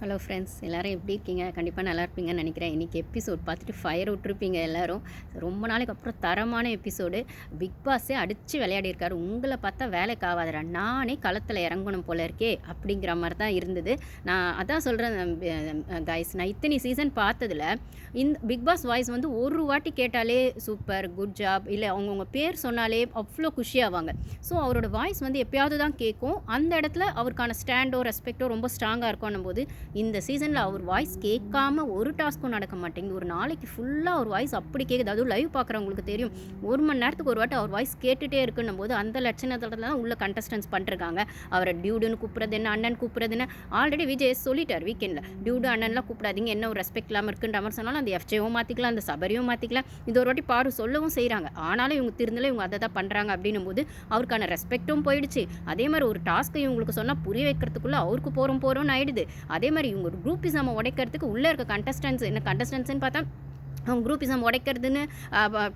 Hello friends எல்லோரும் எப்படி இருக்கீங்க? கண்டிப்பாக நல்லா இருப்பீங்கன்னு நினைக்கிறேன். இன்றைக்கி எபிசோட் பார்த்துட்டு ஃபயர் விட்டுருப்பீங்க எல்லோரும். ரொம்ப நாளைக்கு அப்புறம் தரமான எபிசோடு பிக் பாஸே அடித்து விளையாடிருக்காரு உங்களை பார்த்தா வேலைக்கு ஆகாதரா நானே களத்தில் இறங்கணும் போல இருக்கே அப்படிங்கிற மாதிரி தான் இருந்தது. நான் அதான் சொல்கிறேன் கைஸ் நான் இத்தனை சீசன் பார்த்ததில் இந்த பிக் பாஸ் வாய்ஸ் வந்து ஒரு வாட்டி கேட்டாலே சூப்பர் குட் ஜாப் இல்லை அவங்கவுங்க பேர் சொன்னாலே அவ்வளோ குஷியாவாங்க ஸோ அவரோட வாய்ஸ் வந்து எப்பயாவது தான் கேட்கும். அந்த இடத்துல அவருக்கான ஸ்டாண்டோ ரெஸ்பெக்டோ ரொம்ப ஸ்ட்ராங்காக இருக்கும் போது இந்த சீசனில் அவர் வாய்ஸ் கேட்காம ஒரு டாஸ்க்கும் நடக்க மாட்டேங்குது. ஒரு நாளைக்கு ஃபுல்லாக அவர் வாய்ஸ் அப்படி கேட்குது அதுவும் லைவ் பார்க்குறவங்களுக்கு தெரியும். ஒரு மணி நேரத்துக்கு ஒரு வாட்டி அவர் வாய்ஸ் கேட்டுகிட்டே இருக்குன்னும் போது அந்த லட்சணத்தில் தான் உள்ள கண்டஸ்டன்ஸ் பண்ணிருக்காங்க அவரை டியூடுன்னு கூப்பிட்றது என்ன அண்ணன் கூப்பிட்றதுன்னு ஆல்ரெடி விஜய் சொல்லிட்டார் வீக்கெண்டில் டியூடு அண்ணன்லாம் கூப்பிடாதீங்க. என்ன ஒரு ரெஸ்பெக்ட் இல்லாமல் இருக்குன்ற மாதிரி சொன்னாலும் அந்த எஃப்ஜேவும் மாற்றிக்கலாம் அந்த சபரியும் மாற்றிக்கலாம் இது ஒரு வாட்டி பாரு சொல்லவும் செய்கிறாங்க ஆனாலும் இவங்க திருந்தல இவங்க அதை தான் பண்ணுறாங்க அப்படின்னும் போது அவருக்கான ரெஸ்பெக்ட்டும் போயிடுச்சு. அதே மாதிரி ஒரு டாஸ்க்கை இவங்களுக்கு சொன்னால் புரிய வைக்கிறதுக்குள்ளே அவருக்கு போகிறோம் போகிறோம்னு ஆயிடுது. அதே மாதிரி இவங்க ஒரு குரூப்பிசமை உடைக்கிறதுக்கு உள்ளே இருக்க கண்டஸ்டன்ஸ் என்ன கண்டஸ்டன்ஸ்னு பார்த்தா அவங்க குரூப்பிசம் உடைக்கிறதுன்னு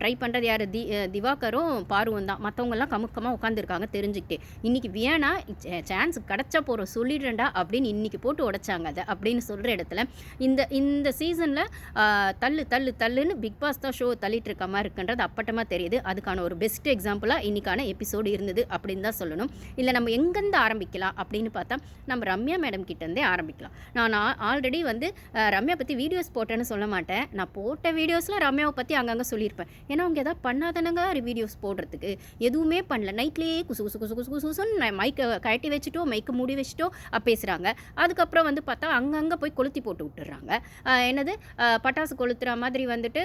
ட்ரை பண்ணுறது யார்? தி திவாகரும் பார்வம் தான். மற்றவங்கெல்லாம் கமுக்கமாக உட்காந்துருக்காங்க தெரிஞ்சுக்கிட்டே. இன்றைக்கி வேணா சான்ஸ் கிடச்சா போகிற சொல்லிடுறேன்டா அப்படின்னு இன்றைக்கி போட்டு உடைச்சாங்க அதை அப்படின்னு சொல்கிற இடத்துல இந்த இந்த சீசனில் தள்ளு தள்ளு தள்ளுன்னு பிக் பாஸ் தான் ஷோ தள்ளிட்டு இருக்க மாதிரி இருக்குன்றது அப்பட்டமாக தெரியுது. அதுக்கான ஒரு பெஸ்ட் எக்ஸாம்பிளாக இன்றைக்கான எபிசோடு இருந்தது அப்படின்னு தான் சொல்லணும். இல்லை நம்ம எங்கேருந்து ஆரம்பிக்கலாம் அப்படின்னு பார்த்தா நம்ம ரம்யா மேடம் கிட்டேருந்தே ஆரம்பிக்கலாம். நான் ஆல்ரெடி வந்து ரம்யா பற்றி வீடியோஸ் போட்டேன்னு சொல்ல மாட்டேன். நான் போட்டவே வீடியோஸில் ரம்யாவை பற்றி அங்கங்கே சொல்லியிருப்பேன். ஏன்னா அவங்க எதாவது பண்ணாதானங்க வீடியோஸ் போடுறதுக்கு. எதுவுமே பண்ணல. நைட்லேயே குசு குசு குசு குசு குசுன்னு மைக்கை கட்டி வச்சுட்டோ மைக்கை மூடி வச்சுட்டோ பேசுகிறாங்க அதுக்கப்புறம் வந்து பார்த்தா அங்கங்கே போய் கொளுத்தி போட்டு விட்டுறாங்க. என்னது? பட்டாசு கொளுத்துற மாதிரி வந்துட்டு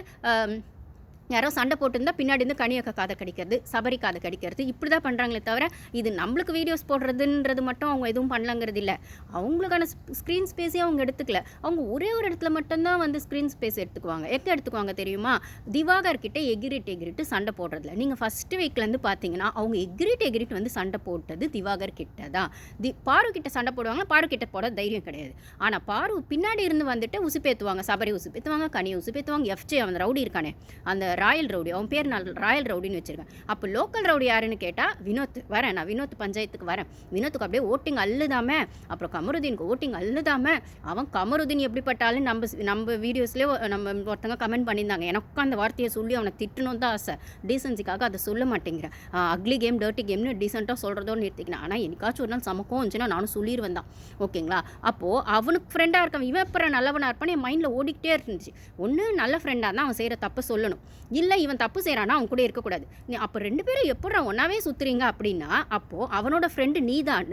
யாரோ சண்டை போட்டிருந்தா பின்னாடி இருந்து கனியக்க காதை கடிக்கிறது சபரி காதை கடிக்கிறது. இப்படி தான் பண்ணுறாங்களே தவிர இது நம்மளுக்கு வீடியோஸ் போடுறதுன்றது மட்டும் அவங்க எதுவும் பண்ணலங்கிறது இல்லை. அவங்களுக்கான ஸ்க்ரீன் ஸ்பேஸே அவங்க எடுத்துக்கல. அவங்க ஒரே ஒரு இடத்துல மட்டும்தான் வந்து ஸ்க்ரீன் ஸ்பேஸ் எடுத்துக்குவாங்க. எங்கே எடுத்துக்குவாங்க தெரியுமா? திவாகர் கிட்டே எகிரிட் எகிரிட்டு சண்டை போடுறதில்ல நீங்கள் ஃபஸ்ட்டு வீக்லேருந்து பார்த்தீங்கன்னா அவங்க எகிரிட் எகிரிட் வந்து சண்டை போட்டது திவாகர் கிட்ட தான். தி பாரு கிட்ட சண்டை போடுவாங்க பாரு கிட்ட போட தைரியம் கிடையாது. ஆனால் பாரு பின்னாடி இருந்து வந்துட்டு உசுப்பேற்றுவாங்க சபரி உசுப்பேற்றுவாங்க கனி உசுப்பேற்றுவாங்க எஃப்ஜே அந்த ரவுடி இருக்கானே. அந்த ராயல் ரவுடி அவன் பேர் நான் ராயல் ரவுடின்னு வச்சுருக்கேன். அப்போ லோக்கல் ரவுடி யாருன்னு கேட்டால் வினோத். வரேன் நான் வினோத் பஞ்சாயத்துக்கு வரேன். வினோத்துக்கு அப்படியே ஓட்டிங் அள்ளுதாம அப்புறம் கமருதீனுக்கு ஓட்டிங் அள்ளுதாம அவன் கமருதீன் எப்படிப்பட்டாலும் நம்ம நம்ம வீடியோஸ்லேயே நம்ம ஒருத்தங்க கமெண்ட் பண்ணியிருந்தாங்க. எனக்கும் அந்த வார்த்தையை சொல்லி அவனை திட்டணும் தான் ஆசை. டீசன்சிக்காக அதை சொல்ல மாட்டேங்கிறேன். அக்லி கேம் டர்ட்டி கேம்னு டீசெண்டாக சொல்கிறதோ நிறுத்திக்கிறேன் ஆனால் எனக்காச்சும் ஒரு நாள் சமக்கம் வந்துச்சுன்னா நானும் சொல்லிடுவேன் தான். ஓகேங்களா? அப்போது அவனுக்கு ஃப்ரெண்டாக இருக்கான் இவன் அப்புறம் நல்லவனாக இருப்பான் என் மைண்டில் ஓடிக்கிட்டே இருந்துச்சு. ஒன்று நல்ல ஃப்ரெண்டாக தான் அவன் செய்கிற தப்பை சொல்லணும். இல்லை இவன் தப்பு செய்கிறானா அவன் கூட இருக்கக்கூடாது. நீ அப்போ ரெண்டு பேரும் எப்படா ஒன்றாவே சுற்றுறீங்க அப்படின்னா அப்போது அவனோட ஃப்ரெண்டு நீ தான்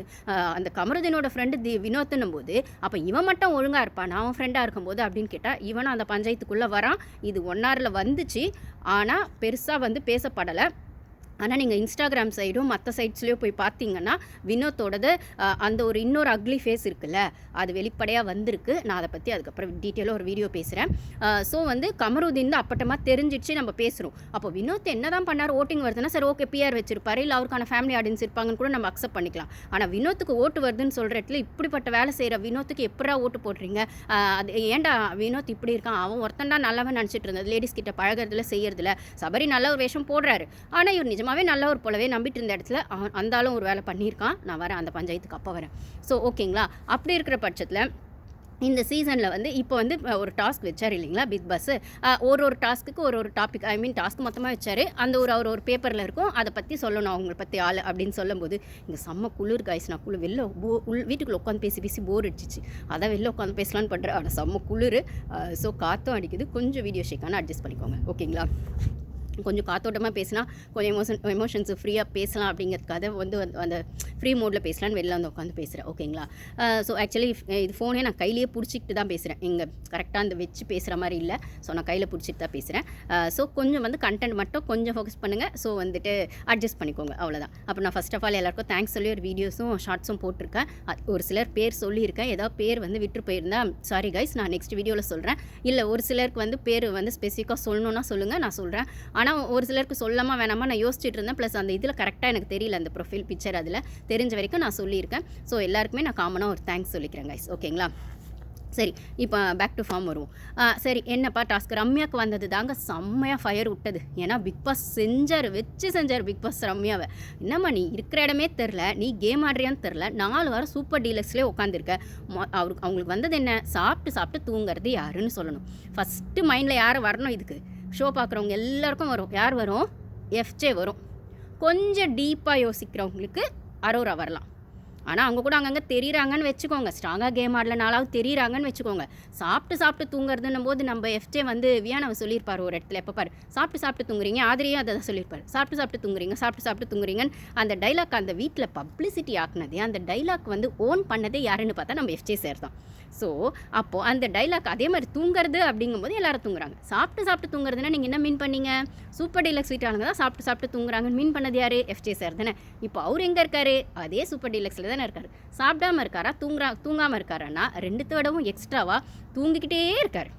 அந்த கமருதீனோட ஃப்ரெண்டு தி வினோத்துன்னும் போது அப்போ இவன் மட்டும் ஒழுங்காக இருப்பான். அவன் ஃப்ரெண்டாக இருக்கும்போது அப்படின்னு கேட்டால் இவனும் அந்த பஞ்சாயத்துக்குள்ளே வரான். இது ஒன்னாரில் வந்துச்சு. ஆனால் பெருசாக வந்து பேசப்படலை. ஆனால் நீங்கள் இன்ஸ்டாகிராம் சைடும் மற்ற சைட்ஸ்லேயும் போய் பார்த்தீங்கன்னா வினோத்தோடது அந்த ஒரு இன்னொரு அக்லி ஃபேஸ் இருக்குல்ல அது வெளிப்படையாக வந்திருக்கு. நான் அதை பற்றி அதுக்கப்புறம் டீட்டெயிலாக ஒரு வீடியோ பேசுகிறேன் ஸோ வந்து கமருதீன் தான் அப்பட்டமாக தெரிஞ்சிச்சு நம்ம பேசுகிறோம் அப்போ வினோத் என்ன தான் பண்ணார் ஓட்டிங் வருதுன்னா சரி ஓகே பிஆர் வச்சிருப்பாரு இல்லை அவருக்கான ஃபேமிலி ஆடியன்ஸ் இருப்பாங்கன்னு கூட நம்ம அக்செப்ட் பண்ணிக்கலாம். ஆனால் வினோத்துக்கு ஓட்டு வருதுன்னு சொல்கிற இடத்துல இப்படிப்பட்ட வேலை செய்கிற வினோத்துக்கு எப்படா ஓட்டு போடுறீங்க? அது ஏன்டா வினோத் இப்படி இருக்கான்? அவன் ஒருத்தன்டா நல்லவன் நினச்சிட்டு இருந்தது லேடிஸ் கிட்ட பழகிறதுல செய்யறதுல சபரி நல்ல ஒரு வேஷம் போடுறாரு. ஆனால் இவர் நிஜம் நிஜமாவே நல்லவர் போலவே நம்பிட்டு இருந்த இடத்துல அந்தாலும் ஒரு வேலை பண்ணியிருக்கான். நான் வரேன் அந்த பஞ்சாயத்துக்கு அப்போ வரேன். ஸோ ஓகேங்களா அப்படி இருக்கிற பட்சத்தில் இந்த சீசனில் வந்து இப்போ வந்து ஒரு டாஸ்க் வச்சார் இல்லைங்களா பிக் பாஸ் ஒரு ஒரு டாஸ்க்கு ஒரு ஒரு டாபிக் ஐ மீன் டாஸ்க் மொத்தமாக வச்சார். அந்த ஒரு அவர் ஒரு பேப்பரில் இருக்கும். அதை பற்றி சொல்லணும் அவங்களை பற்றி ஆள் அப்படின்னு சொல்லும்போது இங்கே செம்ம குளிர் காய்ஸ் நான் குளிர் வெளில போ உள் வீட்டுக்குள்ளே உட்காந்து பேசி பேசி போர் அடிச்சிச்சு. அதான் வெளில உட்காந்து பேசலான்னு பண்ணுறேன் ஆனால் செம்ம குளிர். ஸோ காற்றும் அடிக்குது. கொஞ்சம் வீடியோ ஷேக்கான அட்ஜஸ்ட் பண்ணிக்கோங்க. ஓகேங்களா கொஞ்சம் காத்தோட்டமாக பேசினா கொஞ்சம் எமோஷன் எமோஷன்ஸ் ஃப்ரீயாக பேசலாம் அப்படிங்கிறதுக்காக வந்து அந்த ஃப்ரீ மோடில் பேசலான்னு வெளில வந்து உட்காந்து பேசுகிறேன் ஓகேங்களா ஸோ ஆக்சுவலி இது ஃபோனே நான் கையிலேயே பிடிச்சிக்கிட்டு தான் பேசுகிறேன் இங்கே கரெக்டாக அந்த வச்சு பேசுகிற மாதிரி இல்லை. ஸோ நான் கையில் பிடிச்சிட்டு தான் பேசுகிறேன் ஸோ கொஞ்சம் வந்து கண்டென்ட் மட்டும் கொஞ்சம் ஃபோக்கஸ் பண்ணுங்கள் ஸோ வந்துட்டு அட்ஜஸ்ட் பண்ணிக்கோங்க. அவ்வளோதான் அப்போ நான் ஃபஸ்ட் ஆஃப் ஆல் எல்லாருக்கும் தேங்க்ஸ் சொல்லி ஒரு வீடியோஸும் ஷார்ட்ஸும் போட்டிருக்கேன். ஒரு சிலர் பேர் சொல்லியிருக்கேன். ஏதாவது பேர் வந்து விட்டு போயிருந்தால் சாரி கைஸ் நான் நெக்ஸ்ட் வீடியோவில் சொல்கிறேன் இல்லை ஒரு சிலருக்கு வந்து பேர் வந்து ஸ்பெசிஃபிக்காக சொல்லணுன்னா சொல்லுங்கள் நான் சொல்கிறேன் ஆனால் ஒரு சிலருக்கு சொல்லாமல் வேணாமா நான் யோசிச்சுட்டு இருந்தேன். ப்ளஸ் அந்த இதில் கரெக்டாக எனக்கு தெரியல அந்த ப்ரொஃபைல் பிக்சர் அதில் தெரிஞ்ச வரைக்கும் நான் சொல்லியிருக்கேன். ஸோ எல்லாருக்குமே நான் காமனாக ஒரு தேங்க்ஸ் சொல்லிக்கிறேன் கைஸ் ஓகேங்களா சரி இப்போ பேக் டு ஃபார்ம் வருவோம். சரி என்னப்பா டாஸ்க் ரம்யாவுக்கு வந்தது தாங்க செம்மையாக ஃபயர் விட்டது. ஏன்னா பிக் பாஸ் செஞ்சார் வச்சு செஞ்சார் பிக் பாஸ் ரம்யாவை. என்னம்மா நீ இருக்கிற இடமே தெரில நீ கேம் ஆடுறியான்னு தெரில நாலு வாரம் சூப்பர் டீலக்ஸ்லேயே உட்காந்துருக்க அவருக்கு அவங்களுக்கு வந்தது என்ன? சாப்பிட்டு சாப்பிட்டு தூங்குறது யாருன்னு சொல்லணும். ஃபஸ்ட்டு மைண்டில் யார் வரணும் இதுக்கு? ஷோ பார்க்குறவங்க எல்லாருக்கும் வரும். யார் வரும்? எஃப்ஜே வரும். கொஞ்சம் டீப்பாக யோசிக்கிறவங்களுக்கு அரோரா வரலாம். ஆனால் அவங்க கூட அங்கங்கே தெரியுறாங்கன்னு வச்சுக்கோங்க. ஸ்ட்ராங்காக கேம் ஆடலனாலாவது தெரியுறாங்கன்னு வச்சுக்கோங்க. சாப்பிட்டு சாப்பிட்டு தூங்குறதுன்னும் போது நம்ம எஃப்ஜே வந்து வியானவை சொல்லியிருப்பார் ஒரு இடத்துல. எப்போ பாரு? சாப்பிட்டு சாப்பிட்டு தூங்குறீங்க ஆதிரியும் அதை தான் சொல்லியிருப்பார். சாப்பிட்டு சாப்பிட்டு தூங்குறீங்க சாப்பிட்டு சாப்பிட்டு தூங்குறீங்கன்னு அந்த டைலாக் அந்த வீட்டில் பப்ளிசிட்டி ஆக்குனதே அந்த டைலாக் வந்து ஓன் பண்ணதே யாருன்னு பார்த்தா நம்ம எஃப்ஜே சார் தான். ஸோ அப்போது அந்த டைலாக் அதே மாதிரி தூங்குறது அப்படிங்கும்போது எல்லாரும் தூங்குறாங்க. சாப்பிட்டு சாப்பிட்டு தூங்குறதுன்னா நீங்கள் என்ன மீன் பண்ணீங்க? சூப்பர் டீலக்ஸ் வீட்டாளுங்க தான் சாப்பிட்டு சாப்பிட்டு தூங்குறாங்கன்னு மீன் பண்ணது யார்? எஃப்ஜே சார் தானே. இப்போ அவர் எங்கே இருக்கார்? அதே சூப்பர் டீலக்ஸில் தானே இருக்கார். சாப்பிடாம இருக்காரா? தூங்குறா தூங்காமல் இருக்காரான்னா ரெண்டு தடவும் எக்ஸ்ட்ராவாக தூங்கிக்கிட்டே இருக்கார்.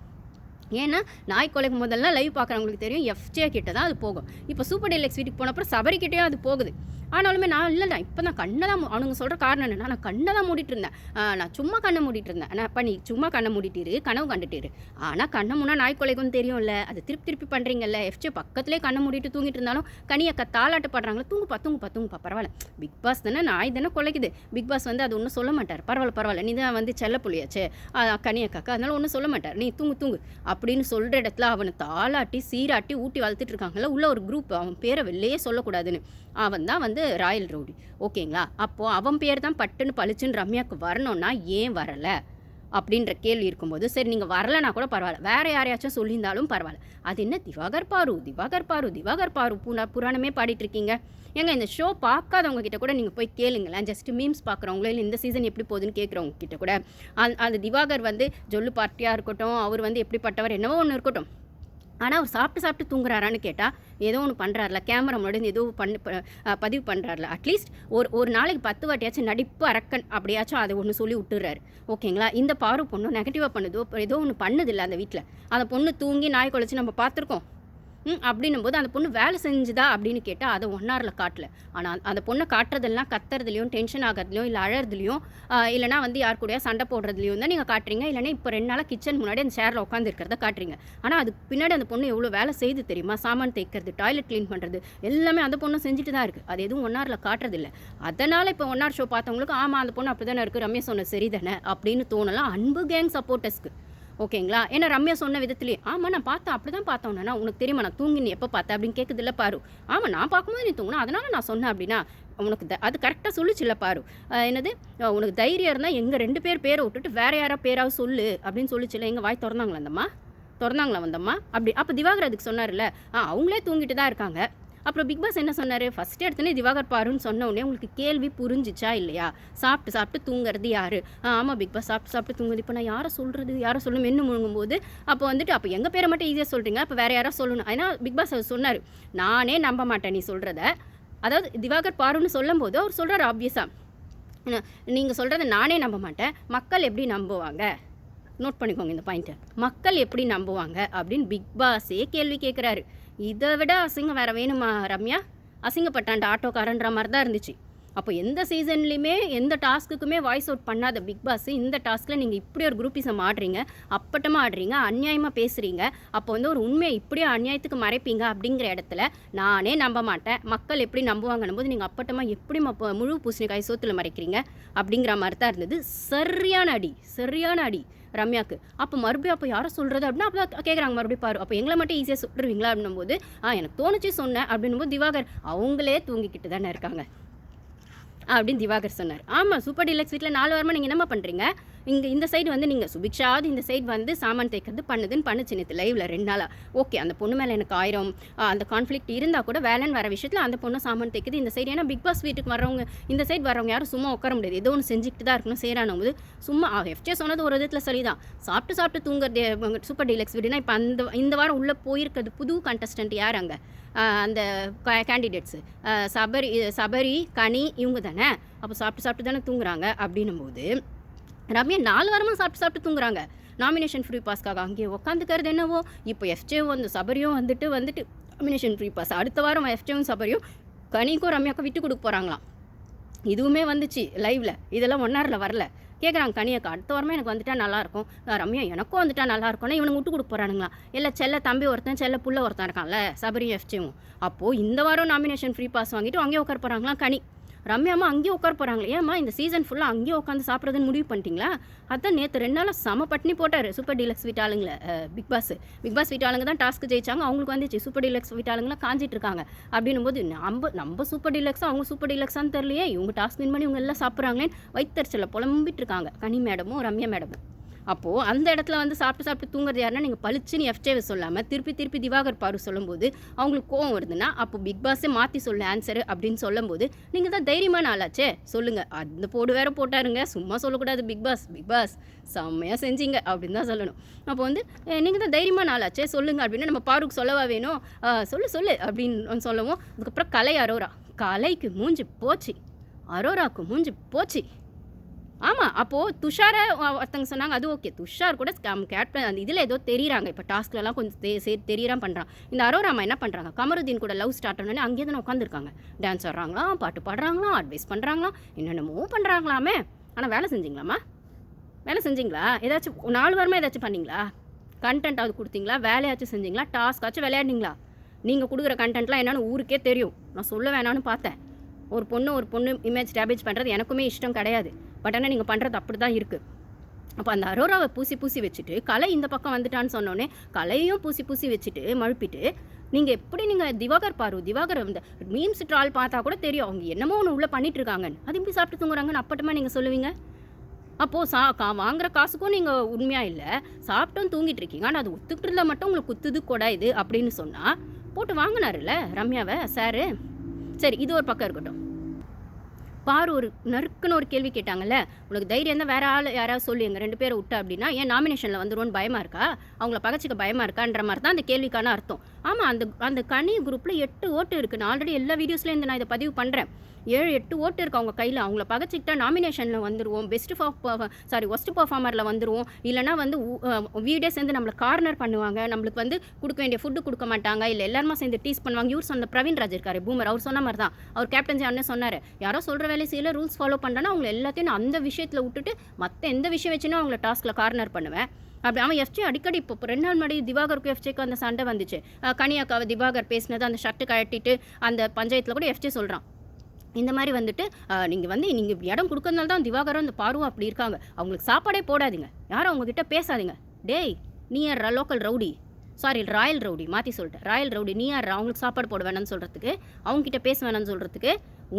ஏன்னா நாய் கொலைக்கு முதல்லாம் லைவ் பார்க்குறவங்களுக்கு தெரியும் எஃப்ஜே கிட்ட தான் அது போகும். இப்போ சூப்பர் டெலக்ஸ் வீட்டுக்கு போனப்பறம் சபரிக்கிட்டேயும் அது போகுது. ஆனாலுமே நான் இல்லைடா இப்போ நான் கண்ணை தான் அவனுங்க சொல்கிற காரணம் என்ன நான் கண்ணை தான் மூடிட்டு இருந்தேன் நான் சும்மா கண்ணை மூடிட்டு இருந்தேன் நான் பண்ணி சும்மா கண்ணை மூடிட்டிரு கனவு கண்டுட்டிரு. ஆனால் கண்ணை முன்னா நாய் கொலைக்கும் தெரியும்ல அது திருப்பி திருப்பி பண்ணுறீங்கல்ல எஃப்ஜே பக்கத்துலேயே கண்ணை மூடிட்டு தூங்கிட்டு இருந்தாலும் கனியக்கா தாளாட்டு பாடுறாங்களே தூங்குப்பா தூங்குப்பா தூங்குப்பா பரவாயில்ல. பிக் பாஸ் தானே நாய் தானே கொலைக்குது. பிக் பாஸ் வந்து அது ஒன்றும் சொல்ல மாட்டார். பரவாயில்ல பரவாயில்ல நீ தான் வந்து செல்ல புள்ளியாச்சு கனியக்காக்கா அதனால ஒன்றும் சொல்ல மாட்டார். நீ தூங்கு தூங்கு. அப்படின்னு சொல்கிற இடத்துல அவனை தாளாட்டி சீராட்டி ஊட்டி வளர்த்துட்டு இருக்காங்கல்ல உள்ள ஒரு குரூப் அவன் பேரை வெளியே சொல்லக்கூடாதுன்னு. அவன் தான் வந்து ராயல் ரவுடி. ஓகேங்களா? அப்போது அவன் பேர் தான் பட்டுன்னு பளிச்சுன்னு ரம்யாவுக்கு வரணும்னா ஏன் வரலை? அப்படின்ற கேள்வி இருக்கும்போது சரி நீங்கள் வரலனா கூட பரவாயில்ல. வேறு யாரையாச்சும் சொல்லியிருந்தாலும் பரவாயில்ல. அது என்ன திவாகர் பாரு திவாகர் பாரு திவாகர் பாரு புனா புராணமே பாடிட்டுருக்கீங்க ஏங்க இந்த ஷோ பார்க்காதவங்க கிட்ட கூட நீங்கள் போய் கேளுங்களேன். ஜஸ்ட் மீம்ஸ் பார்க்குறவங்களோ இல்லை இந்த சீசன் எப்படி போகுதுன்னு கேட்குறவங்க கிட்ட கூட. அந் அந்த திவாகர் வந்து ஜொல்லு பார்ட்டியாக இருக்கட்டும் அவர் வந்து எப்படிப்பட்டவர் என்னவோ ஒன்று இருக்கட்டும். ஆனால் அவர் சாப்பிட்டு சாப்பிட்டு தூங்குறாரான்னு கேட்டால் ஏதோ ஒன்று பண்ணுறாருல கேமரா முன்னாடி ஏதோ பண்ணு பதிவு பண்ணுறாருல அட்லீஸ்ட் ஒரு ஒரு நாளைக்கு பத்து வாட்டியாச்சும் நடிப்பு அரக்கன் அப்படியாச்சும் அதை ஒன்று சொல்லி விட்டுறாரு. ஓகேங்களா? இந்த பாரு பொண்ணு நெகட்டிவாக பண்ணுதோ ஏதோ ஒன்று பண்ணுதில்ல அந்த வீட்டில் அந்த பொண்ணு தூங்கி நாய் குலைச்சி நம்ம பார்த்துருக்கோம். அப்படின்னும் போது அந்த பொண்ணு வேலை செஞ்சுதா அப்படின்னு கேட்டால் அதை ஒன்னாரில் காட்டல. ஆனால் அந்த பொண்ணை காட்டுறதெல்லாம் கத்துறதுலையும் டென்ஷன் ஆகிறதுலையும் இல்லை அழறதுலையும் இல்லைனா வந்து யார் கூடயா சண்டை போடுறதுலையும் தான் நீங்கள் காட்டுறீங்க. இல்லைன்னா இப்போ ரெண்டு நாளாக கிச்சன் முன்னாடி அந்த சேரில் உட்காந்துருக்கிறத காட்டுறீங்க. ஆனால் அதுக்கு பின்னாடி அந்த பொண்ணு எவ்வளோ வேலை செய்து தெரியுமா? சாமான் தேய்க்கிறது டாய்லெட் க்ளீன் பண்ணுறது எல்லாமே அந்த பொண்ணு செஞ்சுட்டு தான் இருக்குது அது எதுவும் ஒன்னாரில் காட்டுறதில்ல. அதனால் இப்போ ஒன்னார் ஷோ பார்த்தவங்களுக்கு ஆமாம் அந்த பொண்ணு அப்படி தானே இருக்குது ரமேஷ் சொன்ன சரி தானே அப்படின்னு தோணலாம். அன்பு கேங் சப்போர்ட்டர்ஸ்க்கு ஓகேங்களா? ஏன்னா ரம்யா சொன்ன விதத்துலேயே ஆமாம் நான் பார்த்தேன் அப்படி தான் பார்த்தோன்னா உனக்கு தெரியுமா? நான் தூங்கி நீ எப்போ பார்த்தேன் அப்படின்னு கேட்குதுல்ல பாரு. ஆமாம் நான் பார்க்கும்போது நீ தூங்கினா. அதனால் நான் சொன்னேன் அப்படின்னா உனக்கு த- அது கரெக்டாக சொல்லுச்சுல்ல பாரு. என்னது? உனக்கு தைரியம் இருந்தால் எங்கள் ரெண்டு பேர் பேரை விட்டுட்டு வேறு யாரா பேராவது சொல்லு அப்படின்னு சொல்லிச்சுல எங்கள் வாய் திறந்தாங்களா அந்தம்மா திறந்தாங்களா வந்தம்மா? அப்படி அப்போ திவாகர் அதுக்கு சொன்னார்ல ஆ அவங்களே தூங்கிட்டு தான் இருக்காங்க. அப்புறம் பிக் பாஸ் என்ன சொன்னார்? ஃபஸ்ட்டு எடுத்தோன்னே திவாகர் பாருன்னு சொன்ன உடனே உங்களுக்கு கேள்வி புரிஞ்சிச்சா இல்லையா? சாப்பிட்டு சாப்பிட்டு தூங்குறது யாரு? ஆ, ஆமாம் பிக் பாஸ் சாப்பிட்டு சாப்பிட்டு தூங்குது இப்போ நான் யாரை சொல்கிறது யாரை சொல்லணும் மென்னு முழுங்கும்போது அப்போ வந்துட்டு அப்போ எங்கள் பேரை மட்டும் ஈஸியாக சொல்கிறீங்க அப்போ வேறு யாராவது சொல்லணும். ஏன்னா பிக் பாஸ் அவர் சொன்னார் நானே நம்ப மாட்டேன் நீ சொல்கிறத அதாவது திவாகர் பாருன்னு சொல்லும்போது அவர் சொல்கிறார் ஆப்வியஸாக நீங்கள் சொல்கிறத நானே நம்ப மாட்டேன். மக்கள் எப்படி நம்புவாங்க? நோட் பண்ணிக்கோங்க இந்த பாயிண்ட்டை மக்கள் எப்படி நம்புவாங்க? அப்படின்னு பிக் பாஸே கேள்வி கேட்குறாரு இதை விட அசிங்கம் வேறு வேணுமா ரம்யா? அசிங்கப்பட்டாண்ட ஆட்டோக்காரன்ற மாதிரி தான் இருந்துச்சு. அப்போ எந்த சீசன்லையுமே எந்த டாஸ்க்குக்குமே வாய்ஸ் அவுட் பண்ணாத பிக் பாஸ் இந்த டாஸ்கில் நீங்கள் இப்படி ஒரு குரூப்பிசம் ஆடுறீங்க அப்பட்டமாக ஆடுறீங்க அநியாயமாக பேசுகிறீங்க அப்போ வந்து ஒரு உண்மையை இப்படியே அநியாயத்துக்கு மறைப்பீங்க அப்படிங்கிற இடத்துல நானே நம்ப மாட்டேன். மக்கள் எப்படி நம்புவாங்கன்னும் போது நீங்கள் அப்பட்டமாக எப்படி முழு பூசணிக்காய் சோத்தில் மறைக்கிறீங்க அப்படிங்கிற மாதிரி தான் இருந்தது. சரியான அடி சரியான அடி. ரம்யாக்கு. அப்போ மறுபடியும் அப்போ யாரை சொல்கிறது அப்படின்னா அப்போ கேட்குறாங்க மறுபடியும் பாரு அப்போ எங்களை மட்டும் ஈஸியாக சொல்லிடுவீங்களா அப்படின்னும் போது ஆ எனக்கு தோணுச்சு சொன்னேன் அப்படின்னும் திவாகர் அவங்களே தூங்கிக்கிட்டு தானே இருக்காங்க அப்படின்னு திவாகர் சொன்னார். ஆமாம் சூப்பர் டீலக்ஸ் வீட்டில் நாலு வாரமாக நீங்கள் என்னம்மா பண்ணுறீங்க இங்கே இந்த சைடு வந்து நீங்கள் சுபிக்ஷாவது இந்த சைடு வந்து சாமான் தேய்க்கிறது பண்ணுதுன்னு பண்ணுச்சு நேற்று லைவில் ரெண்டு நாளாக ஓகே அந்த பொண்ணு மேலே எனக்கு ஆயிரம். அந்த கான்ஃப்ளிக்ட் இருந்தால் கூட வேலைன்னு வர விஷயத்தில் அந்த பொண்ணு சாமான் தேய்க்குது இந்த சைடு ஏன்னா பிக் பாஸ் வீட்டுக்கு வரவங்க இந்த சைடு வரவங்க யாரும் சும்மா உட்கார முடியாது. ஏதோ ஒன்று செஞ்சுக்கிட்டு தான் இருக்கணும் செய்கிறானும் போது சும்மா எஃப்ஜே சொன்னது ஒரு விதத்தில் சரிதான். சாப்பிட்டு சாப்பிட்டு தூங்குறது சூப்பர் டீலக்ஸ் வீடுனா இப்போ அந்த இந்த வாரம் உள்ளே போயிருக்கிறது புது கண்டஸ்டன்ட் யார் அங்கே? அந்த கேண்டிடேட்ஸு சபரி சபரி கனி இவங்க தானே? அப்போ சாப்பிட்டு சாப்பிட்டு தானே தூங்குறாங்க அப்படின்னும் போது ரம்யா நாலு வாரமாக சாப்பிட்டு சாப்பிட்டு தூங்குறாங்க. நாமினேஷன் ஃப்ரீ பாஸ்க்காக அங்கேயே உட்காந்துக்கிறது என்னவோ? இப்போ எஃப்ஜேவும் வந்து சபரியும் வந்துட்டு வந்துட்டு நாமினேஷன் ஃப்ரீ பாஸ் அடுத்த வாரம் எஃப்ஜேவும் சபரியும் கனிக்கும் ரம்யாக்கும் விட்டு கொடுக்க போகிறாங்களாம் இதுவுமே வந்துச்சு லைவில் இதெல்லாம் ஒன் ஹவரில் வரல. கேட்குறாங்க கனியக்கா அடுத்த வாரமே எனக்கு வந்துட்டா நல்லாயிருக்கும் ரம்யா எனக்கும் வந்துட்டா நல்லாயிருக்கும்னா இவனுக்கு விட்டு கொடுக்க போகிறானுங்களா இல்லை செல்ல தம்பி ஒருத்தன் செல்ல புள்ள ஒருத்தன் இருக்கான்ல சபரியும் எஃப்ஜேவும் அப்போது இந்த வாரம் நாமினேஷன் ஃப்ரீ பாஸ் வாங்கிட்டு அங்கேயே உட்கார போகிறாங்களா கனி. ரம்யாமா அங்கேயே உட்கார போகிறாங்களே ஏம்மா இந்த சீசன் ஃபுல்லாக அங்கேயே உட்காந்து சாப்பிட்றதுன்னு முடிவு பண்ணிட்டீங்களா? அதான் நேற்று ரெண்டு நாளாக செம பட்னி போட்டார் சூப்பர் டீலக்ஸ் வீட்டாளுங்கள பிக் பாஸ் பிக் பாஸ் வீட்டாளுங்க தான் டாஸ்க்கு ஜெயிச்சாங்க அவங்களுக்கு வந்துச்சு சூப்பர் டீலக்ஸ் வீட்டாளுங்களாம் காஞ்சிட்டு இருக்காங்க. அப்படின்னும் போது நம்ம நம்ம சூப்பர் டீலக்ஸாக அவங்க சூப்பர் டீலக்ஸான்னு தெரியலையே இவங்க டாஸ்க் வின் பண்ணி இவங்க எல்லாம் சாப்பிட்றாங்களேன்னு வைத்தறிச்சலை புலம்பிட்டு இருக்காங்க கனி மேடமும் ரம்யா மேடமும். அப்போது அந்த இடத்துல வந்து சாப்பிட்டு சாப்பிட்டு தூங்குறது யாருன்னா நீங்கள் பளிச்சுன்னு எஃப்ஜேவை சொல்லாமல் திருப்பி திருப்பி திவாகர் பாரு சொல்லும்போது அவங்களுக்கு கோவம் வருதுன்னா அப்போ பிக் பாஸே மாற்றி சொல்ல ஆன்சரு அப்படின்னு சொல்லும்போது நீங்கள் தான் தைரியமான ஆளாச்சே சொல்லுங்கள் அந்த போடு வேற போட்டாருங்க சும்மா சொல்லக்கூடாது பிக் பாஸ் பிக் பாஸ் செம்மையாக செஞ்சீங்க அப்படின்னு தான் சொல்லணும். அப்போ வந்து நீங்கள் தான் தைரியமான ஆளாச்சே சொல்லுங்கள் அப்படின்னு நம்ம பாருக்கு சொல்லவா வேணும்? சொல்லு சொல்லு அப்படின்னு சொல்லவும் அதுக்கப்புறம் கலை அரோரா கலைக்கு மூஞ்சி போச்சு அரோராக்கு மூஞ்சி போச்சு. ஆமாம் அப்போது துஷாரை ஒருத்தங்க சொன்னாங்க அது ஓகே. துஷார் கூட கேப்டன் அந்த இதில் ஏதோ தெரியுறாங்க. இப்போ டாஸ்க்லலாம் கொஞ்சம் தெ சே தெரியறான் பண்ணுறான் இந்த அரோராமா என்ன பண்ணுறாங்க கமருதீன் கூட லவ் ஸ்டார்ட் பண்ணோடனே அங்கேயே தானே உட்காந்துருக்காங்க டான்ஸ் ஆடுறாங்களாம் பாட்டு பாடுறாங்களாம் அட்வைஸ் பண்ணுறாங்களாம் என்னென்னமோ பண்ணுறாங்களாமே ஆனால் வேலை செஞ்சீங்களாம்மா? வேலை செஞ்சிங்களா? ஏதாச்சும் நாலு வாரமாக ஏதாச்சும் பண்ணீங்களா? கண்டென்ட் அது கொடுத்தீங்களா? வேலையாச்சும் செஞ்சிங்களா? டாஸ்க்காச்சும் விளையாடிங்களா நீங்கள் கொடுக்குற கண்டென்ட்லாம் என்னென்னு ஊருக்கே தெரியும். நான் சொல்ல வேணான்னு பார்த்தேன். ஒரு பொண்ணு ஒரு பொண்ணு இமேஜ் டேமேஜ் பண்ணுறது எனக்குமே இஷ்டம் கிடையாது. பட் ஆனால் நீங்கள் பண்ணுறது அப்படி தான் இருக்குது அப்போ அந்த அரோராவை பூசி பூசி வச்சுட்டு கலை இந்த பக்கம் வந்துட்டான்னு சொன்னோன்னே கலையும் பூசி பூசி வச்சுட்டு மழுப்பிட்டு நீங்கள் எப்படி நீங்கள் திவாகர் பாரு திவாகர் இந்த மீம்ஸ் ட்ரால் பார்த்தா கூட தெரியும். அவங்க என்னமோ ஒன்று உள்ளே பண்ணிட்டு இருக்காங்கன்னு. அது எப்படி சாப்பிட்டு தூங்குறாங்கன்னு அப்பட்டமாக நீங்கள் சொல்லுவீங்க? அப்போது சா கா வாங்குற காசுக்கும் நீங்கள் உண்மையாக இல்லை. சாப்பிட்டும் தூங்கிட்டு இருக்கீங்க. ஆனால் அது ஒத்துக்கிட்டு மட்டும் உங்களுக்கு குத்துது கொடா இது அப்படின்னு சொன்னால் போட்டு வாங்கினாருல்ல ரம்யாவை சாரு? சரி இது ஒரு பக்கம் இருக்கட்டும். பாரு ஒரு நறுக்குன்னு ஒரு கேள்வி கேட்டாங்கல்ல? உனக்கு தைரியம் தான் வேற ஆள் யாராவது சொல்லி எங்கள் ரெண்டு பேரை விட்டா அப்படின்னா ஏன் நாமினேஷனில் வந்துடுவோன்னு பயமா இருக்கா? அவங்கள பகச்சிக்க பயமா இருக்கான்ற மாதிரி தான் அந்த கேள்விக்கான அர்த்தம். ஆமாம் அந்த அந்த கனி குரூப்பில் எட்டு ஓட்டு இருக்குது நான் ஆல்ரெடி எல்லா வீடியோஸ்லேயும் இந்த நான் இதை பதிவு பண்ணுறேன் ஏழு எட்டு ஓட்டு இருக்கு அவங்க கையில். அவங்கள பகச்சிக்கிட்டா நாமினேஷனில் வந்துருவோம். பெஸ்ட் சாரி ஒஸ்ட் பர்ஃபார்மரில் வந்துடுவோம் இல்லைனா வந்து வீடே சேர்ந்து நம்மளை கார்னர் பண்ணுவாங்க. நம்மளுக்கு வந்து கொடுக்க வேண்டிய ஃபுட்டு கொடுக்க மாட்டாங்க. இல்லை எல்லாருமே சேர்ந்து டீஸ் பண்ணுவாங்க. இவர் சொன்ன பிரவீன் ராஜ் இருக்காரு பூமர் அவர் சொன்ன மாதிரி தான் அவர் கேப்டன்சி அண்ணன் சொன்னார் யாரோ சொல்கிற வேலை செய்யல ரூல்ஸ் ஃபாலோ பண்ணுறேன்னா அவங்க எல்லாத்தையும் அந்த விஷயத்தில் விட்டுட்டு மற்ற எந்த விஷயம் வச்சுன்னா அவங்கள டாஸ்கில் கார்னர் பண்ணுவேன். அப்படி அவன் எஃப்ஜி அடிக்கடி இப்போ ரெண்டு நாள் முன்னாடி திவாகருக்கும் எஃப்ஜிக்கு அந்த சண்டை வந்துச்சு. கனியாக்காவை திவாகர் பேசினது அந்த ஷர்ட்டு கழட்டிட்டு அந்த பஞ்சாயத்தில் கூட எஃப்ஜி சொல்கிறான் இந்த மாதிரி வந்துட்டு நீங்கள் வந்து நீங்கள் இடம் கொடுக்கறதுனால தான் திவாகரம் வந்து பாருவோம் அப்படி இருக்காங்க. அவங்களுக்கு சாப்பாடே போடாதீங்க. யாரும் அவங்கக்கிட்ட பேசாதீங்க. டேய் நீ யார் local rowdy? Sorry royal rowdy மாற்றி சொல்லிட்டேன். ராயல் ரவுடி நீ யார் அவங்களுக்கு சாப்பாடு போட வேணாம்னு சொல்கிறதுக்கு அவங்ககிட்ட பேச வேணாம்னு சொல்கிறதுக்கு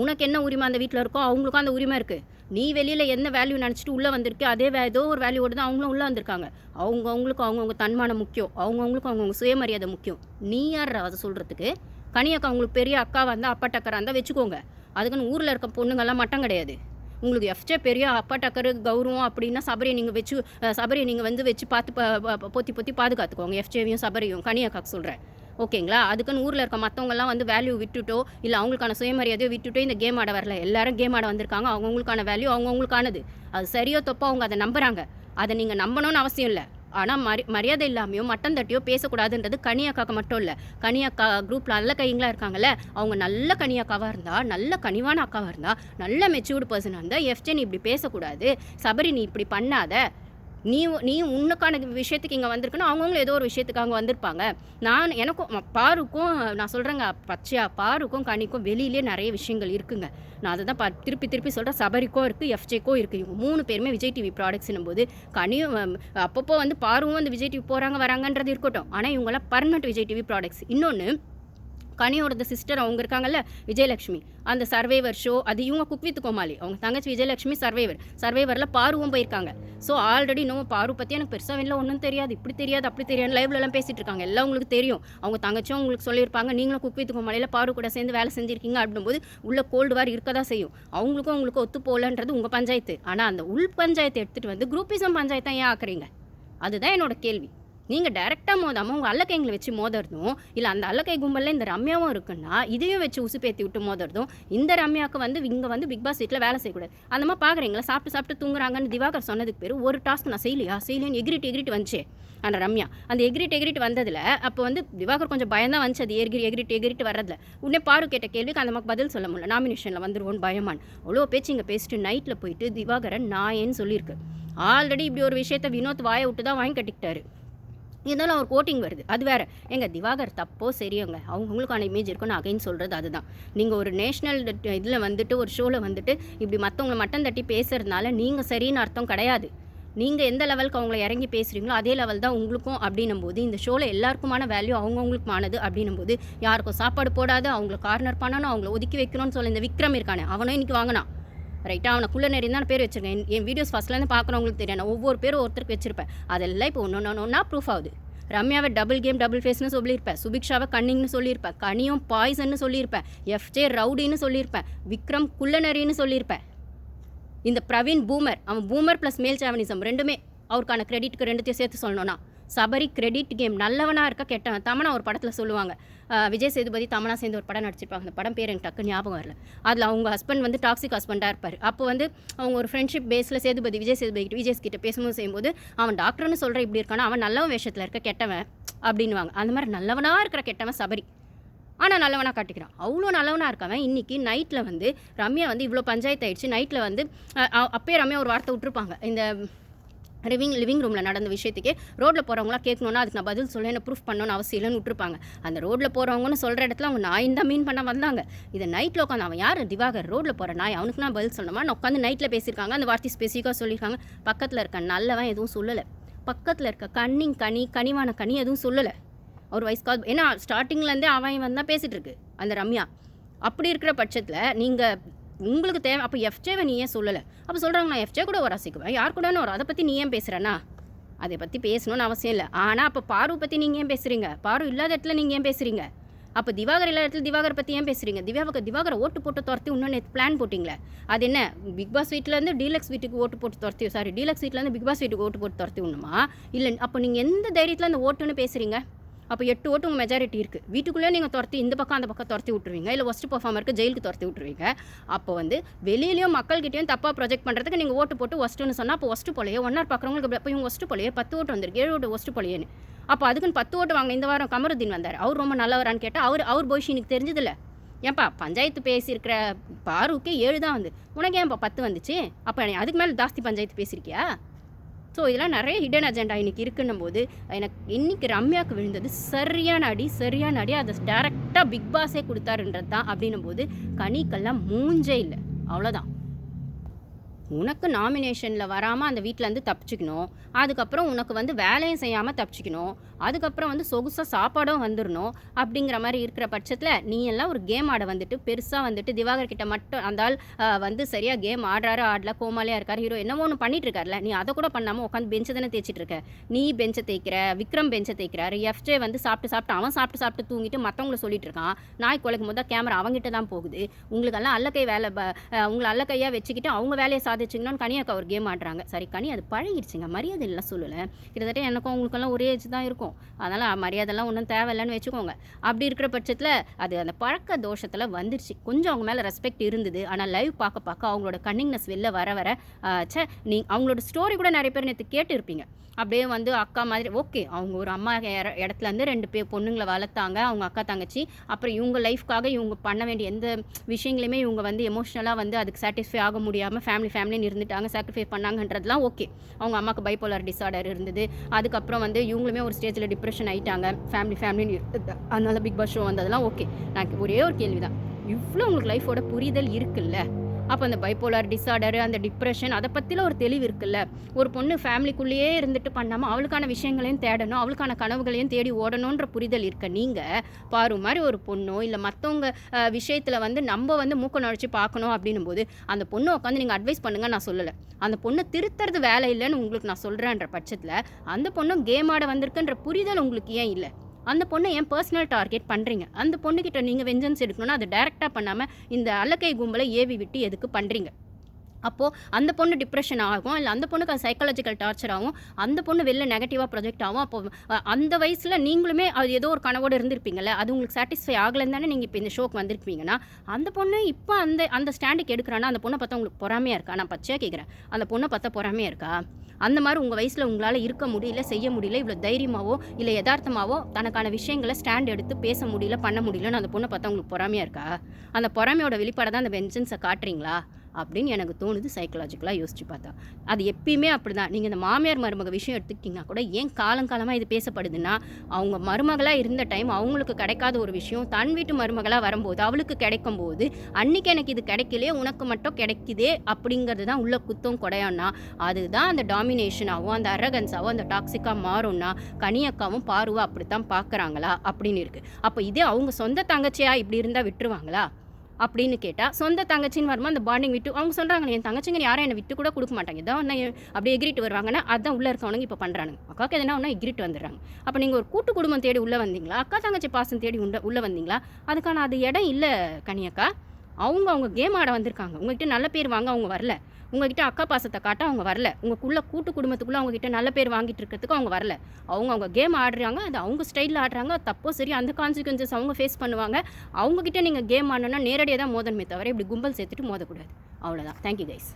உனக்கு என்ன உரிமை அந்த வீட்டில் இருக்கோ அவங்களுக்கும் அந்த உரிமை இருக்குது நீ வெளியில் என்ன வேல்யூ நினச்சிட்டு உள்ளே வந்திருக்கு அதே வே ஏதோ ஒரு வேல்யூவோடு தான் அவங்களும் உள்ளே வந்திருக்காங்க. அவங்க அவங்களுக்கு அவங்கவுங்க தன்மானம் முக்கியம். அவங்கவுங்களுக்கும் அவங்கவுங்க சுயமரியாதை முக்கியம். நீ யார் அதை சொல்கிறதுக்கு கனியக்கா அவங்களுக்கு பெரிய அக்கா வந்தால் அப்பா டக்கரா இருந்தால் வச்சுக்கோங்க. அதுக்குன்னு ஊரில் இருக்க பொண்ணுங்கெல்லாம் மட்டம் கிடையாது. உங்களுக்கு எஃப்ஜே பெரிய அப்பா டக்கரு கௌரவம் அப்படின்னா சபரியை நீங்கள் வச்சு சபரியை நீங்கள் வந்து வச்சு பார்த்து ப- பொத்தி பொத்தி பாதுகாத்துக்கோங்க. எஃப்ஜேவையும் சபரியும் கனியாக்காக்கு சொல்கிறேன் ஓகேங்களா? அதுக்குன்னு ஊரில் இருக்க மற்றவங்கலாம் வந்து வேல்யூ விட்டுட்டோ இல்லை அவங்களுக்கான சுயமரியாதையோ விட்டுட்டோ இந்த கேம் ஆட வரல. எல்லாரும் கேம் ஆட வந்திருக்காங்க. அவங்கவுங்களுக்கான வேல்யூ அவங்கவுங்களுக்கானது. அது சரியோ தப்போ அவங்க அதை நம்புகிறாங்க அதை நீங்கள் நம்பணும்னு அவசியம் இல்லை. ஆனால் மரி மரியாதை இல்லாமையோ மட்டம் தட்டியோ பேசக்கூடாதுன்றது கனியாக்காக்கு மட்டும் இல்லை. கனியாக்கா குரூப்பில் நல்ல கைங்களாக இருக்காங்கல்ல அவங்க நல்ல கனியாக்காவாக இருந்தால் நல்ல கனிவான அக்காவாக இருந்தால் நல்ல மெச்சூர்டு பர்சனாக இருந்தால் எஃப்ஜென் நீ இப்படி பேசக்கூடாது சபரி நீ இப்படி பண்ணாத நீ நீ உன்னுக்கான விஷயத்துக்கு இங்கே வந்திருக்குன்னு அவங்கவுங்களும் ஏதோ ஒரு விஷயத்துக்கு அங்கே வந்திருப்பாங்க. நான் எனக்கும் பாருக்கும் நான் சொல்கிறேங்க பச்சையா பாருக்கும் கனிக்கும் வெளியிலே நிறைய விஷயங்கள் இருக்குங்க. நான் அதை தான் பா திருப்பி திருப்பி சொல்கிறேன் சபரிக்கோ இருக்குது எஃப்ஜேக்கோ இருக்குது இவங்க மூணு பேருமே விஜய் டிவி ப்ராடக்ட்ஸ்னும் போது கனியும் அப்பப்போ வந்து பாருவும் வந்து விஜய் டிவி போகிறாங்க வராங்கன்றது இருக்கட்டும். ஆனால் இவங்களாம் பர்மனெண்ட் விஜய் டிவி ப்ராடக்ட்ஸ் இன்னொன்று கனியோட சிஸ்டர் அவங்க இருக்காங்கல்ல விஜயலட்சுமி. அந்த சர்வைவர் ஷோ அது இவங்க குக் வித் கோமாளி. அவங்க தங்கச்சி விஜயலட்சுமி சர்வைவர் சர்வைவரில் பாருவும் போயிருக்காங்க. ஸோ ஆல்ரெடி இன்னும் பாரு பற்றி எனக்கு பெருசாக வெளில ஒன்றும் தெரியாது. இப்படி தெரியாது அப்படி தெரியாது. லைவ்லலாம் பேசிட்டு இருக்காங்க. எல்லாம் உங்களுக்கு தெரியும். அவங்க தங்கச்சியும் உங்களுக்கு சொல்லியிருப்பாங்க நீங்களும் குக் வித் கோமாளியில் பாரு கூட சேர்ந்து வேலை செஞ்சிருக்கீங்க அப்படின்போது உள்ள கோல்டு வார் இருக்க தான் செய்யும். அவங்களுக்கும் உங்களுக்கு ஒத்து போகலன்றது உங்கள் பஞ்சாயத்து. ஆனால் அந்த உள் பஞ்சாயத்தை எடுத்துகிட்டு வந்து குரூப்பிசம் பஞ்சாயத்தை ஏன் ஆக்குறீங்க? அதுதான் என்னோட கேள்வி. நீங்கள் டைரெக்டாக மோதாமல் உங்கள் அல்லக்கைங்களை வச்சு மோதுறதும் இல்லை அந்த அல்லக்கை கும்பலில் இந்த ரம்யாவும் இருக்குன்னா இதையும் வச்சு உசுப்பேத்தி விட்டு மோதுறதும் இந்த ரம்யாவுக்கு வந்து இங்கே வந்து பிக் பாஸ் வீட்டில் வேலை செய்யக்கூடாது. அந்த மாதிரி பார்க்குறீங்களா சாப்பிட்டு சாப்பிட்டு தூங்குறாங்கன்னு திவாகர் சொன்னதுக்கு பேர் ஒரு டாஸ்க் நான் செய்யலையா? செய்யலைன்னு எகிரிட்டு எகிரிட்டு வந்துச்சே அந்த ரம்யா. அந்த எகிரிட் எகிரிட் வந்ததில் அப்போ வந்து திவாகர் கொஞ்சம் பயந்தான் வந்துச்சு. அது எகிரி எகிரிட் எகிரிட்டு வர்றதுல. உடனே பாரு கேட்ட கேள்விக்கு அந்த மாதிரி பதில் சொல்ல முடியல. நாமினேஷனில் வந்துடுவோன்னு பயமான். அவ்வளோ பேச்சு இங்கே பேசிட்டு நைட்டில் போயிட்டு திவாகரன் நாயேன்னு சொல்லியிருக்கு. ஆல்ரெடி இப்படி ஒரு விஷயத்த வினோத் வாயை விட்டு தான் வாங்கி கட்டிக்கிட்டாரு. இருந்தாலும் அவர் கோட்டிங் வருது. அது வேறு. எங்கள் திவாகர் தப்போ சரியவங்க அவங்கவுங்களுக்கான இமேஜ் இருக்கும் நான் அகைன் சொல்கிறது அதுதான். நீங்கள் ஒரு நேஷ்னல் இதில் வந்துட்டு ஒரு ஷோவில் வந்துட்டு இப்படி மற்றவங்களை மட்டம் தட்டி பேசுகிறதுனால நீங்கள் சரின்னு அர்த்தம் கிடையாது. நீங்கள் எந்த லெவலுக்கு அவங்கள இறங்கி பேசுகிறீங்களோ அதே லெவல் தான் உங்களுக்கும் அப்படின்னும் போது இந்த ஷோவில் எல்லாருக்குமான வேல்யூ அவங்கவுங்களுக்குமானது அப்படின்னும் போது யாருக்கும் சாப்பாடு போடாது அவங்கள கார்னர் பண்ணணும் அவங்கள ஒதுக்கி வைக்கணும்னு சொல்லி இந்த விக்ரம் இருக்கானே அவனும் இன்றைக்கி வாங்கினான். ரைட்டாக அவனை குள்ள நேரம் தான் பேர் வச்சிருக்கேன். என் என் வீடியோஸ் ஃபஸ்ட்லேருந்து பார்க்குறவங்களுக்கு தெரியும். நான் ஒவ்வொரு பேரும் ஒருத்தருக்கு வச்சிருப்பேன். அதெல்லாம் இப்போ ஒன்று ஒன்று ஒன்றா ப்ரூஃப் ஆகுது. ரம்யாவை டபுள் கேம் டபுள் ஃபேஸ்னு சொல்லியிருப்பேன். சுபிக்ஷாவை கன்னிங்னு சொல்லியிருப்பேன். கனியும் பாய்சன்னு சொல்லியிருப்பேன். எஃப்ஜே ரவுடின்னு சொல்லியிருப்பேன். விக்ரம் குள்ளநரின்னு சொல்லியிருப்பேன். இந்த பிரவீன் பூமர் அவன் பூமர் ப்ளஸ் மேல் சாவனிசம் ரெண்டுமே அவருக்கான கிரெடிட்க்கு ரெண்டுத்தையும் சேர்த்து சொல்லணும்னா. சபரி கிரெடிட் கேம் நல்லவனாக இருக்க கெட்டவன்? தமனா ஒரு படத்தில் சொல்லுவாங்க. விஜய் சேதுபதி தமனா சேர்ந்து ஒரு படம் நடிச்சிருப்பாங்க. அந்த படம் பேர் எனக்கு டக்கு ஞாபகம் வரல. அதில் அவங்க ஹஸ்பண்ட் வந்து டாக்ஸிக் ஹஸ்பண்டாக இருப்பார். அப்போ வந்து அவங்க ஒரு ஃப்ரெண்ட்ஷிப் பேஸில் சேதுபதி விஜய் சேதுபதி கிட்ட விஜய் கிட்ட பேசும்போது செய்யும்போது அவன் டாக்டர்னு சொல்கிற இப்படி இருக்கானா? அவன் நல்லவன் வேஷத்தில் இருக்க கெட்டவன்? அப்படின்னுவாங்க. அந்த மாதிரி நல்லவனாக இருக்கிற கெட்டவன் சபரி. ஆனால் நல்லவனாக காட்டிக்கிறான். அவ்வளோ நல்லவனாக இருக்கவன். இன்றைக்கி நைட்டில் வந்து ரம்யா வந்து இவ்வளோ பஞ்சாயத்து ஆயிடுச்சு நைட்டில் வந்து அப்பயே ரம்யா ஒரு வார்த்தை விட்டுருப்பாங்க. இந்த லிவிங் லிவிங் ரூமில் நடந்த விஷயத்துக்கே ரோட்டில் போகிறவங்களாம் கேட்கணுன்னா அதுக்கு நான் பதில் சொல்ல என்ன ப்ரூஃப் பண்ணணும்னு அவசியம் இல்லைன்னு விட்டுருப்பாங்க. அந்த ரோட்டில் போகிறவங்கன்னு சொல்கிற இடத்துல அவங்க நாயின் தான் மீன் பண்ண வந்தாங்க. இதை நைட்டில் உட்காந்து அவன் யார்? திவாகர். ரோட்டில் போகிற நாய் அவனுக்கு நான் பதில் சொல்லணுமா? நான் உட்காந்து நைட்டில் பேசியிருக்காங்க. அந்த வார்த்தை ஸ்பெசிஃபிக்காக சொல்லியிருக்காங்க. பக்கத்தில் இருக்க நல்லவன் எதுவும் சொல்லலை. பக்கத்தில் இருக்க கண்ணிங் கனி கனிவான கனி எதுவும் சொல்லலை. அவர் வயசு கால் ஏன்னா ஸ்டார்டிங்லேருந்தே அவன் வந்து தான் பேசிகிட்டு இருக்கு. அந்த ரம்யா. அப்படி இருக்கிற பட்சத்தில் நீங்கள் உங்களுக்கு தேவை அப்போ எஃப்ஜேவை நீ ஏன் சொல்லலை? அப்போ சொல்கிறாங்க நான் எஃப்ஜே கூட ஒரு ரசிக்குவேன். யார் கூட வரும் அதை பற்றி நீ ஏன் பேசுகிறேன்னா அதை பற்றி பேசணும்னு அவசியம் இல்லை. ஆனால் அப்போ பாரு பற்றி நீங்கள் ஏன் பேசுகிறீங்க பாரு இல்லாத இடத்துல நீங்கள் ஏன் பேசுகிறீங்க அப்போ திவாகர் இல்லாத இடத்துல திவாகர் பற்றி ஏன் பேசுகிறீங்க திவாகர் திவாகரை ஓட்டு போட்டு துரத்தி இன்னொன்று பிளான் போட்டிங்களே அது என்ன? பிக் பாஸ் வீட்டிலேருந்து டீலக்ஸ் வீட்டுக்கு ஓட்டு போட்டு துரத்தி சாரி டீலக்ஸ் வீட்டிலேருந்து பிக் பாஸ் வீட்டுக்கு ஓட்டு போட்டு துரத்தி விடணுமா இல்லை அப்போ நீங்கள் எந்த தைரியத்தில் அந்த ஓட்டுன்னு பேசுகிறீங்க அப்போ எட்டு ஓட்டு உங்கள் மெஜாரிட்டி இருக்குது வீட்டுக்குள்ளே நீங்கள் துரத்தி இந்த பக்கம் அந்த பக்கம் துரத்தி விட்டுருவீங்க. இல்லை ஒஸ்ட் பர்ஃபார்மருக்கு ஜெயிலுக்கு துரத்தி விட்டுருவீங்க. அப்போ வந்து வெளியிலையும் மக்கள்கிட்டயும் தப்பாக ப்ரொஜெக்ட் பண்ணுறதுக்கு நீங்கள் ஓட்டு போட்டு ஒஸ்ட்டுன்னு சொன்னால் அப்போ ஒஸ்ட்டு போலையே ஒன்னார் பார்க்குறவங்களுக்கு அப்போ இவங்க ஒஸ்ட்டு போலையே பத்து ஓட்டு வந்திருக்கு. ஏழு ஓட்டு ஒஸ்ட்டு போலையேன்னு. அப்போ அதுக்குன்னு பத்து ஓட்டு வாங்க இந்த வாரம் கமருதீன் வந்தார். அவர் ரொம்ப நல்லவரான்னு கேட்டால் அவர் அவர் போய்ஷி எனக்கு தெரிஞ்சதில்ல. ஏன்பா பஞ்சாயத்து பேசியிருக்கிற பாருக்கே ஏழு தான் வந்து. உனக்கு ஏன்ப்பா பத்து வந்துச்சு? அப்போ அதுக்கு மேலே ஜாஸ்தி பஞ்சாயத்து பேசியிருக்கியா? ஸோ இதெல்லாம் நிறைய ஹிடன் அஜெண்டா இன்னைக்கு இருக்குன்னும் போது எனக்கு இன்னைக்கு ரம்யாவுக்கு விழுந்தது சரியான அடி சரியான அடி. அதை டேரெக்டாக பிக் பாஸே கொடுத்தாருன்றது தான் அப்படின்னும் போது கனிக்கெல்லாம் மூஞ்சே இல்லை. அவ்வளோதான் உனக்கு நாமினேஷனில் வராமல் அந்த வீட்டிலேருந்து தப்பிச்சுக்கணும். அதுக்கப்புறம் உனக்கு வந்து வேலையும் செய்யாமல் தப்பிச்சுக்கணும். அதுக்கப்புறம் வந்து சொகுசாக சாப்பாடும் வந்துடணும் அப்படிங்கிற மாதிரி இருக்கிற பட்சத்தில் நீ எல்லாம் ஒரு கேம் ஆட வந்துட்டு பெருசாக வந்துட்டு திவாகர் கிட்ட மட்டும் அந்த ஆள் வந்து சரியாக கேம் ஆடுறாரு ஆடல கோமாலியாக இருக்கார் ஹீரோ என்னமோ ஒன்று பண்ணிட்டு இருக்கார்ல நீ அதை கூட பண்ணாமல் உட்காந்து பெஞ்சை தானே தேய்ச்சிட்டு இருக்க. நீ பெஞ்சை தேய்க்கிற விக்ரம் பெஞ்சை தேய்க்கிறாரு எஃப்ஜே வந்து சாப்பிட்டு சாப்பிட்டு அவன் சாப்பிட்டு சாப்பிட்டு தூங்கிட்டு மற்றவங்கள சொல்லிட்டு இருக்கான். நாய் குலைக்கும் போது கேமரா அவங்ககிட்ட தான் போகுது. உங்களுக்கெல்லாம் அல்லக்கை வேலை ப- உங்களை அல்லக்கையாக வச்சுக்கிட்டு அவங்க வேலையை சாதிச்சிங்கன்னு கனியாக்கா ஒரு கேம் ஆடுறாங்க. சரி கனி அது பழகிடுச்சுங்க. மரியாதை இல்லை சொல்லலை. கிட்டத்தட்ட எனக்கும் உங்களுக்கெல்லாம் ஒரே ஏஜ் தான் இருக்கும். அதனால் மரியாதைலாம் ஒன்றும் தேவையில்லைன்னு வச்சுக்கோங்க. அப்படி இருக்கிற பட்சத்தில் அது அந்த பழக்க தோஷத்தில் வந்துருச்சு. கொஞ்சம் அவங்க மேலே ரெஸ்பெக்ட் இருந்தது. ஆனால் லைவ் பார்க்க பார்க்க அவங்களோட கன்னிங்னஸ் வெளில வர வர ச்சே நீ அவங்களோட ஸ்டோரி கூட நிறைய பேர் நேற்று கேட்டு இருப்பீங்க அப்படியே வந்து அக்கா மாதிரி ஓகே அவங்க ஒரு அம்மா இட- இடத்துல இருந்து ரெண்டு பேர் பொண்ணுங்களை வளர்த்தாங்க அவங்க அக்கா தங்கச்சி. அப்புறம் இவங்க லைஃப்காக இவங்க பண்ண வேண்டிய எந்த விஷயங்களையுமே இவங்க வந்து எமோஷ்னலாக வந்து அதுக்கு சாட்டிஸ்ஃபை ஆக முடியாமல் ஃபேமிலி ஃபேமிலி ஃபேமிலின்னு இருந்துட்டாங்க சாக்ரிஃபை பண்ணாங்கன்றதுலாம் ஓகே அவங்க அம்மாவுக்கு பைப்போலார் டிசார்டர் இருந்தது. அதுக்கப்புறம் வந்து இவங்களுமே ஒரு ஸ்டேஜில் டிப்ரெஷன் ஆயிட்டாங்க. ஃபேமிலி ஃபேமிலின்னு அதனால பிக் பாஸ் ஷோ வந்ததெல்லாம் ஓகே நான் ஒரே ஒரு கேள்வி தான் இவ்வளோ உங்களுக்கு லைஃபோட புரிதல் இருக்குல்ல? அப்போ அந்த பைப்போலார் டிஸார்டர் அந்த டிப்ரெஷன் அதை பற்றில ஒரு தெளிவு இருக்குல்ல. ஒரு பொண்ணு ஃபேமிலிக்குள்ளேயே இருந்துட்டு பண்ணாமல் அவளுக்கான விஷயங்களையும் தேடணும் அவளுக்கான கனவுகளையும் தேடி ஓடணுன்ற புரிதல் இருக்க நீங்கள் பாரு மாதிரி ஒரு பொண்ணோ இல்லை மற்றவங்க விஷயத்தில் வந்து நம்ம வந்து மூக்க நுழைச்சி பார்க்கணும் அப்படின்னும் போது அந்த பொண்ணு உட்காந்து நீங்கள் அட்வைஸ் பண்ணுங்கள் நான் சொல்லலை. அந்த பொண்ணை திருத்துறது வேலை இல்லைன்னு உங்களுக்கு நான் சொல்கிறேன்ற பட்சத்தில் அந்த பொண்ணும் கேம் ஆட வந்திருக்குன்ற புரிதல் உங்களுக்கு ஏன் இல்லை? அந்த பொண்ணை ஏன் பர்சனல் டார்கெட் பண்ணுறீங்க அந்த பொண்ணுக்கிட்ட நீங்கள் வெஞ்சன்ஸ் எடுக்கணும்னா அதை டைரெக்டாக பண்ணாமல் இந்த அல்லக்கை கும்பலை ஏவி விட்டு எதுக்கு பண்ணுறீங்க அப்போது அந்த பொண்ணு டிப்ரெஷன் ஆகும் இல்லை அந்த பொண்ணுக்கு அது சைக்காலஜிக்கல் டார்ச்சர் ஆகும் அந்த பொண்ணு வெளில நெகட்டிவாக ப்ரொஜெக்ட் ஆகும் அப்போ அந்த வயசில் நீங்களுமே அது ஏதோ ஒரு கனவோடு இருந்திருப்பீங்கல்ல அது உங்களுக்கு சாட்டிஸ்ஃபை ஆகலைன்னு தானே நீங்கள் இப்போ இந்த ஷோக்கு வந்திருப்பீங்கன்னா அந்த பொண்ணு இப்போ அந்த அந்த ஸ்டாண்டுக்கு எடுக்கிறான்னா அந்த பொண்ணை பார்த்தா உங்களுக்கு பொறாமையாக இருக்கா? நான் பச்சையாக கேட்குறேன் அந்த பொண்ணை பார்த்தா பொறாமையாக இருக்கா? அந்த மாதிரி உங்கள் வயசில் உங்களால் இருக்க முடியல செய்ய முடியல இவ்வளோ தைரியமாவோ இல்லை யதார்த்தமாவோ தனக்கான விஷயங்களை ஸ்டாண்ட் எடுத்து பேச முடியல பண்ண முடியலன்னு அந்த பொண்ணை பார்த்தா உங்களுக்கு பொறாமையாக இருக்கா? அந்த பொறாமையோட வெளிப்பாடை தான் அந்த வெஞ்சன்ஸை காட்டுறீங்களா? அப்படின்னு எனக்கு தோணுது சைக்கலாஜிக்கலாக யோசிச்சு பார்த்தா. அது எப்பயுமே அப்படி தான் நீங்கள் இந்த மாமியார் மருமக விஷயம் எடுத்துக்கிட்டிங்கன்னா கூட ஏன் காலங்காலமாக இது பேசப்படுதுன்னா அவங்க மருமகளாக இருந்த டைம் அவங்களுக்கு கிடைக்காத ஒரு விஷயம் தன் வீட்டு மருமகளாக வரும்போது அவளுக்கு கிடைக்கும் போது அன்னைக்கு எனக்கு இது கிடைக்கலையே உனக்கு மட்டும் கிடைக்குதே அப்படிங்கிறது தான் உள்ள குத்தம் குடையான்னா அதுதான் அந்த டாமினேஷனாகவும் அந்த அரகன்ஸாகவும் அந்த டாக்ஸிக்காக மாறும்னா கனியக்காவும் பார்வா அப்படித்தான் பார்க்குறாங்களா அப்படின்னு இருக்குது அப்போ இதே அவங்க சொந்த தங்கச்சியாக இப்படி இருந்தால் விட்டுருவாங்களா? அப்படின்னு கேட்டால் சொந்த தங்கச்சின்னு வரும்போது அந்த பாண்டிங் விட்டு அவங்க சொல்கிறாங்க என் தங்கச்சிங்க யாரும் என்னை விட்டு கூட கொடுக்க மாட்டாங்க. ஏதோ ஒன்று அப்படியே எகிரிட்டு வருவாங்கன்னா அதான் உள்ளே இருக்கவனுங்க இப்போ பண்ணுறானுங்க அக்காவுக்கு எதனா ஒன்றா எகிரிட்டு வந்துடுறாங்க. அப்போ நீங்கள் ஒரு கூட்டு குடும்பம் தேடி உள்ளே வந்தீங்களா? அக்கா தங்கச்சி பாசம் தேடி உள்ள உள்ளே வந்தீங்களா? அதுக்கான அது இடம் இல்லை கனியக்கா அவங்க அவங்க கேம் ஆட வந்திருக்காங்க. உங்ககிட்ட நல்ல பேர் வாங்க அவங்க வரல. உங்ககிட்ட அக்கா பாசத்தை காட்ட அவங்க வரல. உங்களுக்குள்ள கூட்டு குடும்பத்துக்குள்ளே அவங்ககிட்ட நல்ல பேர் வாங்கிட்டு இருக்கிறதுக்கு அவங்க வரல. அவங்க அவங்க கேம் ஆடுறாங்க அது அவங்க ஸ்டைலில் ஆடுறாங்க தப்போ சரி அந்த கான்சிக்வன்சஸ் அவங்க ஃபேஸ் பண்ணுவாங்க. அவங்கக்கிட்ட நீங்கள் கேம் ஆடணும்னா நேரடியாக தான் மோதணுமே தவிர இப்படி கும்பல் சேர்த்துட்டு மோதக்கூடாது. அவ்வளோதான் தேங்க்யூ கைஸ்